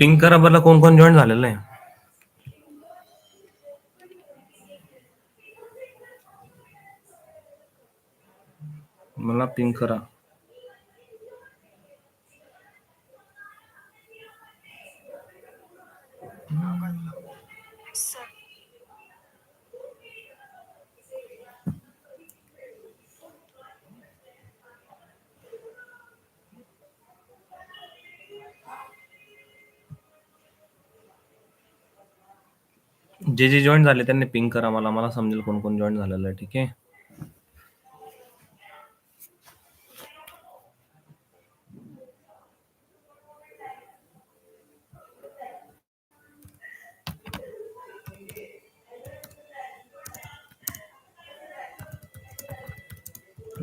Pink करा कोण कोण जॉईन झालेलं आहे? मला पिंक करा. जे जे जॉईन झाले त्यांनी पिंक करा मला. मला समजेल कोण कोण जॉईन झालेलं आहे. ठीक आहे?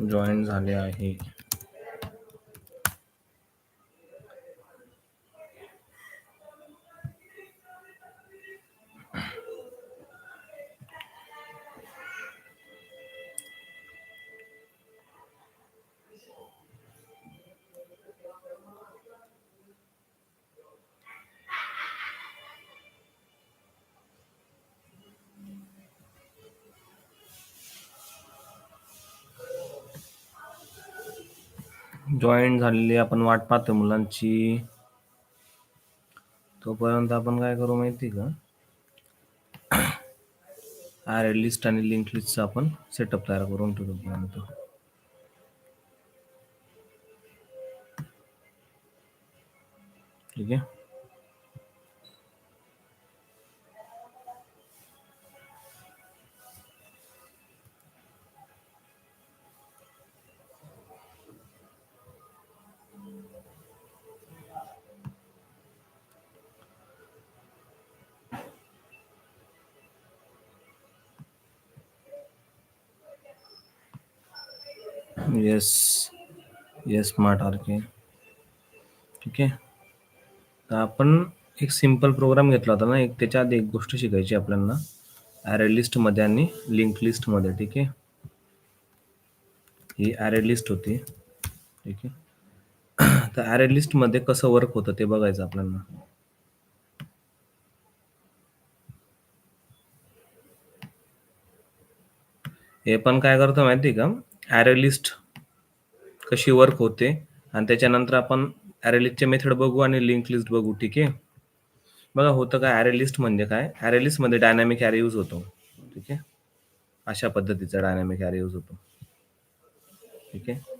जॉईन झाले आहे. जॉईन झालेली आपण वाट पाहतो मुलांची. तोपर्यंत आपण काय करू माहिती का? आर लिस्ट आणि लिंक लिस्टचा आपण सेटअप तयार करून ठेवू तोपर्यंत ठीक आहे? Yes yes smart R K ठीक आहे? तर आपण एक सिंपल प्रोग्राम घेतला होता ना एक त्याच्या आधी एक गोष्ट शिकायची आपल्याला. ॲरे लिस्टमध्ये आणि लिंक लिस्टमध्ये ठीक आहे? ही ॲरे लिस्ट होती. ठीक आहे? तर ॲरे लिस्टमध्ये कसं वर्क होतं ते बघायचं आपल्याला. हे पण काय करतो माहिती का? ॲरे लिस्ट कशी वर्क होते? आणि त्याच्यानंतर आपण ॲरे लिस्टचे मेथड बघू आणि लिंक लिस्ट बघू ठीक आहे? बघा होतं काय? ॲरे लिस्ट म्हणजे काय? ॲरे लिस्टमध्ये डायनॅमिक ॲरे यूज होतो ठीक आहे? अशा पद्धतीचा डायनॅमिक ॲरे यूज होतो ठीक आहे?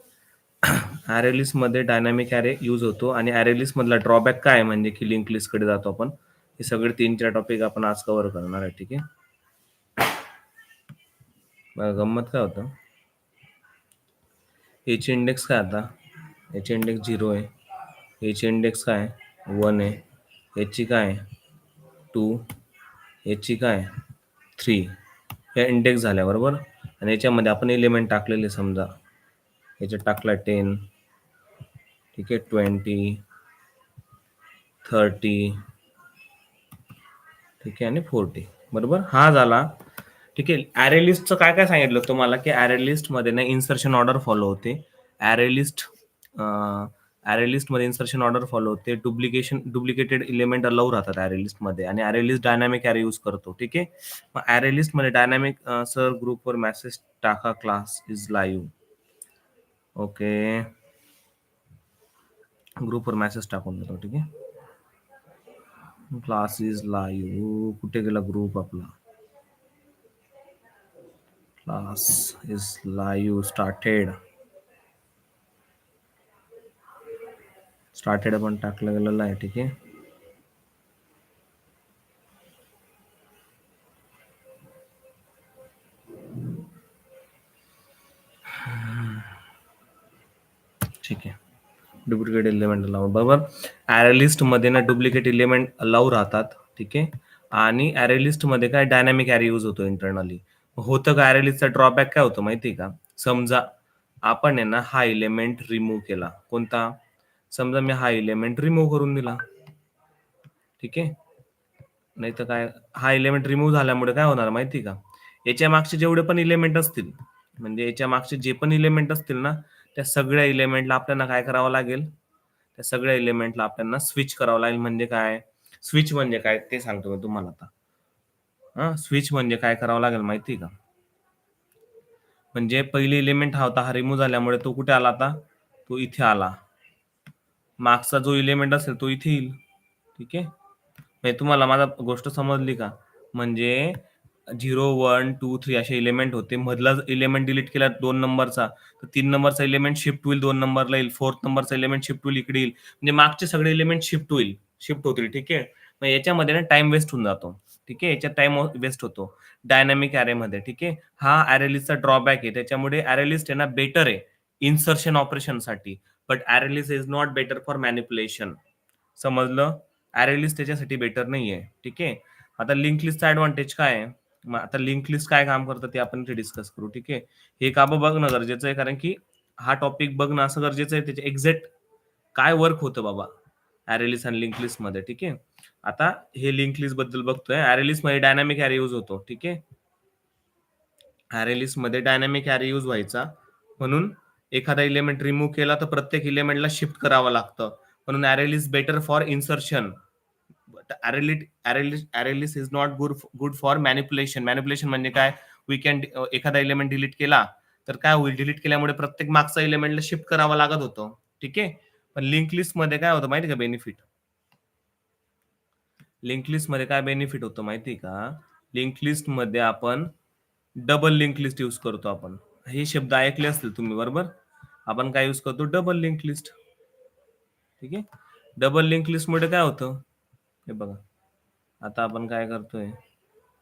ॲरे लिस्टमध्ये डायनॅमिक ॲरे यूज होतो आणि ॲरे लिस्टमधला ड्रॉबॅक काय आहे? म्हणजे की लिंक लिस्टकडे जातो आपण. हे सगळे तीन चार टॉपिक आपण आज कव्हर करणार आहे ठीक आहे? बघा गंमत काय होतं? एच इंडेक्स काय आता? एच इंडेक्स झिरो आहे. एच इंडेक्स काय? वन आहे. एचची काय? टू एचची काय? थ्री ह्या इंडेक्स झाल्या बरोबर आणि याच्यामध्ये आपण एलिमेंट टाकलेले समजा. याच्यात टाकला टेन ठीक आहे ट्वेंटी थर्टी ठीक आहे आणि फोर्टी बरोबर? हा झाला. ठीक आहे. ॲरे लिस्टचं काय काय सांगितलं तुम्हाला की ॲरे लिस्टमध्ये ना इन्सर्शन ऑर्डर फॉलो होते. ॲरे लिस्ट ॲरे लिस्टमध्ये इन्सर्शन ऑर्डर फॉलो होते. डुप्लिकेशन डुप्लिकेटेड इलिमेंट अलाऊ राहतात ॲरे लिस्टमध्ये आणि array list dynamic array use करतो. ठीक आहे? मग ॲरे लिस्टमध्ये डायनॅमिक सर ग्रुपवर मेसेज टाका क्लास इज लाईव्ह ओके ग्रुपवर मेसेज टाकून देतो. ठीक आहे? क्लास इज लाईव्ह कुठे गेला ग्रुप आपला? Class is live started started पण टाकलं गेलेलं आहे ठीक आहे ठीक आहे डुप्लिकेट इलिमेंट लावून बरोबर? ॲरे ना डुप्लिकेट इलिमेंट अलाव राहतात ठीक आहे आणि ॲरे काय डायनॅमिक ॲरे यूज होतो इंटरनली होतं काय ॲरे ड्रॉबॅक काय होतं माहिती आहे का? समजा आपण आहे ना हा इलेमेंट रिमूव्ह केला. कोणता? समजा मी हा इलेमेंट रिमूव्ह करून दिला. ठीक? आहे नाही तर काय? हा इलेमेंट रिमूव्ह झाल्यामुळे काय होणार माहिती का? याच्या मागचे जेवढे पण इलेमेंट असतील म्हणजे याच्या मागचे जे पण इलेमेंट असतील ना त्या सगळ्या इलेमेंटला आपल्याला काय करावं लागेल? त्या सगळ्या इलेमेंटला आपल्याला स्विच करावं लागेल. म्हणजे काय? स्विच म्हणजे काय? ते सांगतो मी तुम्हाला आता. हां, स्विच म्हणजे काय करावं लागेल माहिती का? म्हणजे पहिले एलिमेंट हा होता हा रिमूव्ह झाल्यामुळे तो कुठे आला आता? तो इथे आला. मागचा जो एलिमेंट असेल तो इथे येईल. ठीक आहे? म्हणजे तुम्हाला माझा गोष्ट समजली का? म्हणजे झिरो वन टू थ्री असे एलिमेंट होते. मधला एलिमेंट डिलीट केला दोन नंबरचा तर तीन नंबरचा एलिमेंट शिफ्ट होईल दोन नंबरला येईल. फोर्थ नंबरचा एलिमेंट शिफ्ट होईल इकडे येईल. म्हणजे मागचे सगळे एलिमेंट शिफ्ट होईल. शिफ्ट होतील ठीक आहे? मग याच्यामध्ये ना टाइम वेस्ट होऊन जातो. ठीक आहे? याच्यात टाइम वेस्ट होतो. डायनामिकमध्ये. ठीक आहे? हा अरेलिसचा ड्रॉबॅक आहे. त्याच्यामुळे अरेलिस्ट आहे ना बेटर आहे. इन्सर्शन ऑपरेशनसाठी but array list is not better for manipulation समजलं? अरेलिस्ट त्याच्यासाठी बेटर नाही आहे ठीक आहे? आता लिंक लिस्टचा ऍडव्हान्टेज काय आहे? मग आता लिंक लिस्ट काय काम करतं ते आपण इथे डिस्कस करू. ठीक आहे? हे का बघणं गरजेचं आहे. कारण की हा टॉपिक बघणं असं गरजेचं आहे. त्याचे एक्झॅक्ट काय वर्क होतं बाबा? अरेलिस आणि लिंक लिस्टमध्ये ठीक आहे? आता हे लिंक लिस्टबद्दल बघतोय. अरेलिसमध्ये डायनामिक ॲरे यूज होतो ठीक आहे? अरेलिसमध्ये डायनामिक ॲरे यूज व्हायचा. म्हणून एखादा इलेमेंट रिमूव्ह केला तर प्रत्येक इलेमेंटला शिफ्ट करावं लागतं. म्हणून array list better for insertion array list array list array list is not good good for manipulation manipulation म्हणजे काय? वी कॅन एखादा इलेमेंट डिलीट केला तर काय होईल? डिलीट केल्यामुळे प्रत्येक मागचा इलेमेंटला शिफ्ट करावा लागत होतं. ठीक आहे? पण लिंक लिस्टमध्ये काय होतं माहिती का बेनिफिट लिंक लिस्टमध्ये काय बेनिफिट होतं माहिती का? लिंक लिस्टमध्ये आपण डबल लिंक लिस्ट यूज करतो आपण. हे शब्द ऐकले असतील तुम्ही बरोबर? आपण काय यूज करतो? Double link list. ठीक आहे? डबल लिंक लिस्टमध्ये काय होतं? हे बघा. आता आपण काय करतोय?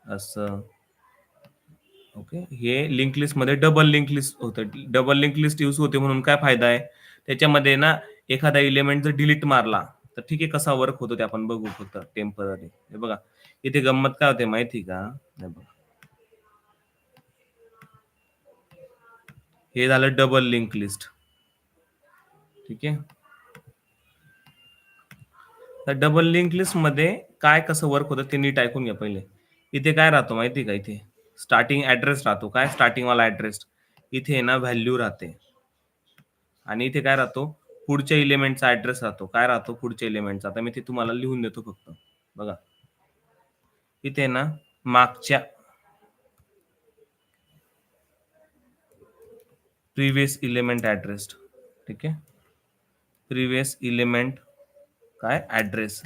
असं. ओके. हे लिंक लिस्टमध्ये डबल लिंक लिस्ट होतं. डबल लिंक लिस्ट यूज होते म्हणून काय फायदा आहे? त्याच्यामध्ये ना एखादा इलेमेंट जर डिलीट मारला तर ठीक आहे कसा वर्क होतो ते आपण बघू फक्त टेंपररी हे बघा इथे गंमत काय होते माहिती का? हे बघा. हे झालं डबल लिंक लिस्ट ठीक आहे? तर डबल लिंक लिस्टमध्ये काय कसं वर्क होतं ते नीट ऐकून घ्या पहिले. इथे काय राहतो माहिती का इथे? स्टार्टिंग ऍड्रेस राहतो. काय? स्टार्टिंग वाला ऍड्रेस इथे ना व्हॅल्यू राहते. आणि इथे काय राहतो? पुढच्या इलेमेंटचा ऍड्रेस राहतो. काय राहतो पुढच्या इलेमेंटचा आता मी ते तुम्हाला लिहून देतो फक्त. बघा. इथे ना मागच्या प्रिव्हियस इलेमेंट ऍड्रेस ठीक आहे? प्रिव्हियस इलेमेंट काय? ऍड्रेस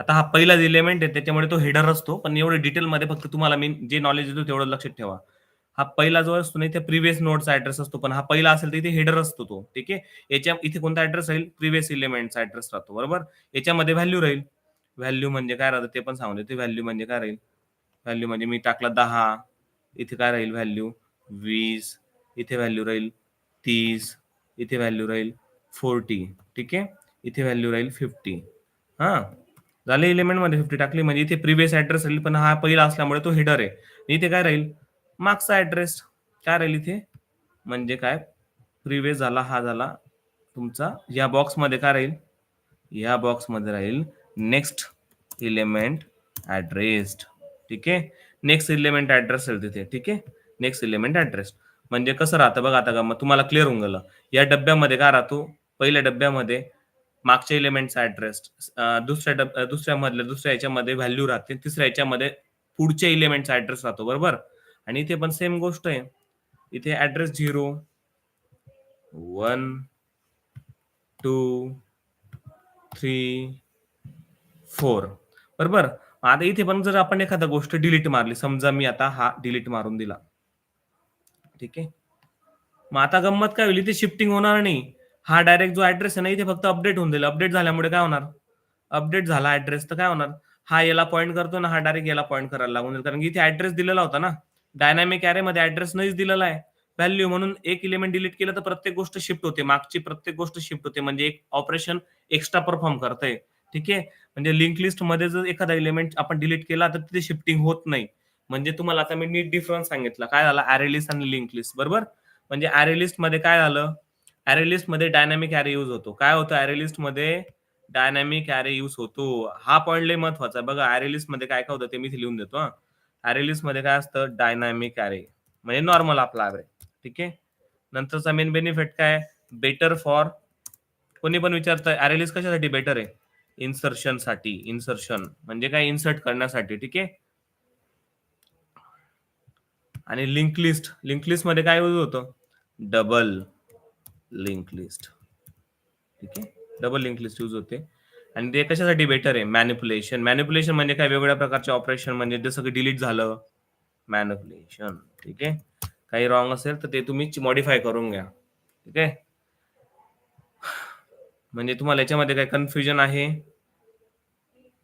आता हा पहिला इलेमेंट आहे त्याच्यामुळे तो हेडर असतो पण एवढे डिटेलमध्ये फक्त तुम्हाला मी जे नॉलेज देतो तेवढं लक्षात ठेवा. हा पहिला जो असतो ना इथे प्रिव्हियस नोडचा ऍड्रेस असतो पण हा पहिला असेल तर इथे हेडर असतो तो ठीक आहे? याच्या इथे कोणता ऍड्रेस राहील? प्रिव्हियस इलेमेंटचा ऍड्रेस राहतो बरोबर? याच्यामध्ये व्हॅल्यू राहील. व्हॅल्यू म्हणजे काय राहतं ते पण सांगून देते. व्हॅल्यू म्हणजे काय राहील? व्हॅल्यू म्हणजे मी टाकला दहा इथे काय राहील व्हॅल्यू वीस इथे व्हॅल्यू राहील तीस इथे व्हॅल्यू राहील फोर्टी ठीक आहे? इथे व्हॅल्यू राहील फिफ्टी हा? झाले एलिमेंटमध्ये फिफ्टी टाकली म्हणजे इथे प्रिव्हियस ऍड्रेस राहील पण हा पहिला असल्यामुळे तो हेडर आहे. इथे काय राहील? मागचा ॲड्रेस काय राहील इथे? म्हणजे काय? प्रिवे झाला हा झाला. तुमचा या बॉक्समध्ये काय राहील? या बॉक्समध्ये राहील नेक्स्ट इलेमेंट ॲड्रेस्ड ठीक आहे? नेक्स्ट इलेमेंट ॲड्रेस राहील तिथे. ठीक आहे? नेक्स्ट इलेमेंट ॲड्रेस म्हणजे कसं राहतं बघा आता का मग तुम्हाला क्लिअर होऊन गेलं. या डब्यामध्ये काय राहतो? पहिल्या डब्यामध्ये मागच्या इलेमेंटचा ॲड्रेस दुसऱ्या डब दुसऱ्यामधल्या दुसऱ्या याच्यामध्ये व्हॅल्यू राहते. तिसऱ्या याच्यामध्ये पुढच्या इलेमेंटचा ॲड्रेस राहतो. बरोबर? आणि इथे पण सेम गोष्ट आहे. इथे address zero one two three four बरोबर? आता इथे पण जर आपण एखादा गोष्ट डिलीट मारली समजा मी आता हा डिलीट मारून दिला. ठीक आहे? मग आता गंमत काय होईल? इथे शिफ्टिंग होणार नाही. हा डायरेक्ट जो ऍड्रेस आहे ना इथे फक्त अपडेट होऊन जाईल. अपडेट झाल्यामुळे काय होणार? अपडेट झाला ऍड्रेस तर काय होणार? हा याला पॉईंट करतो ना हा डायरेक्ट याला पॉईंट करायला लागून जाईल. कारण की इथे ऍड्रेस दिलेला होता ना. डायनामिक ऍरे मध्ये ऍड्रेस नाहीच दिलेला आहे. व्हॅल्यू म्हणून एक इलिमेंट डिलीट केलं तर प्रत्येक गोष्ट शिफ्ट होते. मागची प्रत्येक गोष्ट शिफ्ट होते. म्हणजे एक ऑपरेशन एक्स्ट्रा परफॉर्म करतंय. ठीक आहे? म्हणजे लिंक लिस्टमध्ये जर एखादा इलिमेंट आपण डिलीट केला तर तिथे शिफ्टिंग होत नाही. म्हणजे तुम्हाला आता मी नीट डिफरन्स सांगितलं. काय झालं? ऍरे लिस्ट आणि लिंक लिस्ट बरोबर? म्हणजे ॲरेलिस्टमध्ये काय झालं? ऍरे लिस्टमध्ये डायनामिक ॲरे यूज होतो. काय होतं? ऍरे लिस्टमध्ये डायनामिक ऍरे यूज होतो. हा पॉईंट लय महत्त्वाचा आहे. बघा ऍरे लिस्टमध्ये काय काय होतं ते मी लिहून देतो हा लिस्टमध्ये काय असतं? डायनामिक अॅरे म्हणजे नॉर्मल आपला ऍरे ठीक? आहे नंतरचा मेन बेनिफिट काय? बेटर फॉर कोणी पण विचारतं अरे लिस्ट कशासाठी बेटर आहे? इन्सर्शनसाठी. इन्सर्शन म्हणजे काय? इन्सर्ट करण्यासाठी. ठीक? आहे आणि लिंक लिस्ट लिंक लिस्टमध्ये काय यूज होतं? डबल लिंक लिस्ट ठीक? आहे डबल लिंक लिस्ट यूज होते. आणि ते कशासाठी बेटर आहे? मॅन्युपुलेशन मॅनिपुलेशन म्हणजे काय? वेगवेगळ्या प्रकारचे ऑपरेशन म्हणजे जसं की डिलीट झालं. मॅन्युपुलेशन ठीक आहे? काही रॉंग असेल तर ते तुम्ही मॉडिफाय करून घ्या. ठीक आहे? म्हणजे तुम्हाला याच्यामध्ये काय कन्फ्युजन आहे?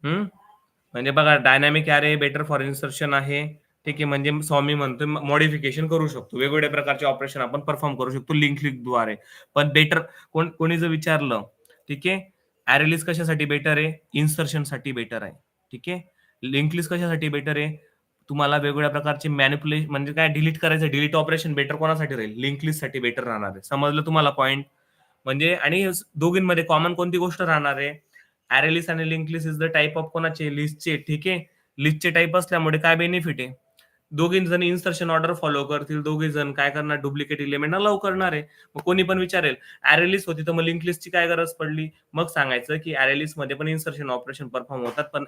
म्हणजे बघा डायनॅमिक अरे बेटर फॉर इन्सर्शन आहे. ठीक आहे? म्हणजे स्वामी म्हणतोय मॉडिफिकेशन करू शकतो. वेगवेगळ्या प्रकारचे ऑपरेशन आपण परफॉर्म करू शकतो लिंक लिंकद्वारे पण बेटर कोण कोणी जर विचारलं ठीक आहे? ऍरेलिस कशासाठी बेटर आहे? इन्सर्शनसाठी बेटर आहे. ठीक आहे? लिंकलिस कशासाठी बेटर आहे? तुम्हाला वेगवेगळ्या प्रकारचे मॅनिपुलेशन म्हणजे काय डिलीट करायचं? डिलीट ऑपरेशन बेटर कोणासाठी राहील? लिंकलिस्टसाठी साठी बेटर राहणार आहे. समजलं तुम्हाला पॉईंट म्हणजे आणि दोघींमध्ये कॉमन कोणती गोष्ट राहणार आहे? ऍरेलिस आणि link list is the type of कोणाचे? लिस्टचे ठीक आहे? लिस्टचे टाईप असल्यामुळे काय बेनिफिट आहे? दोघी जण इन्सर्शन ऑर्डर फॉलो करतील दोघे जण काय करणार? डुप्लिकेट इलिमेंट अलाव करणार आहे. मग कोणी पण विचारेल ऍरेलिस होती तर मग लिंक लिस्टची काय गरज पडली? मग सांगायचं की ऍरेलिसमध्ये पण इन्सर्शन ऑपरेशन परफॉर्म होतात पण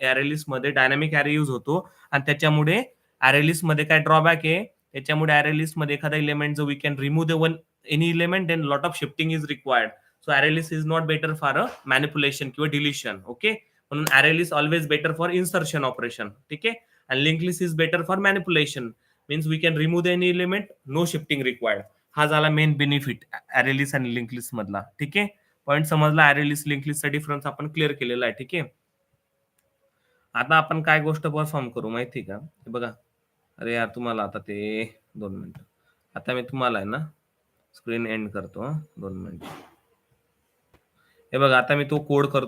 ऍरेलिसमध्ये डायनामिक अरे यूज होतो आणि त्याच्यामुळे अरेलिसमध्ये काय ड्रॉबॅक आहे? त्याच्यामुळे ऍरेलिसमध्ये एखादा इलिमेंट जो we can remove the one any element then lot of shifting is required so array list is not better for a manipulation किंवा डिलिशन ओके म्हणून array list always better for insertion operation ठीक आहे? And linked list is better for manipulation. Means we can remove the any element no shifting required. हा झाला main benefit Aurealis आणि link list मधला. ठीक आहे? Point समजला अरेलिस लिंक लिस्टचा डिफरन्स आपण क्लिअर केलेला आहे. ठीक आहे? आता आपण काय गोष्ट परफॉर्म करू माहिती का? हे बघा. अरे यार तुम्हाला आता ते दोन मिनिट. आता मी तुम्हाला आहे ना स्क्रीन एंड करतो दोन मिनिट. हे बघा आता मी तो कोड करतो.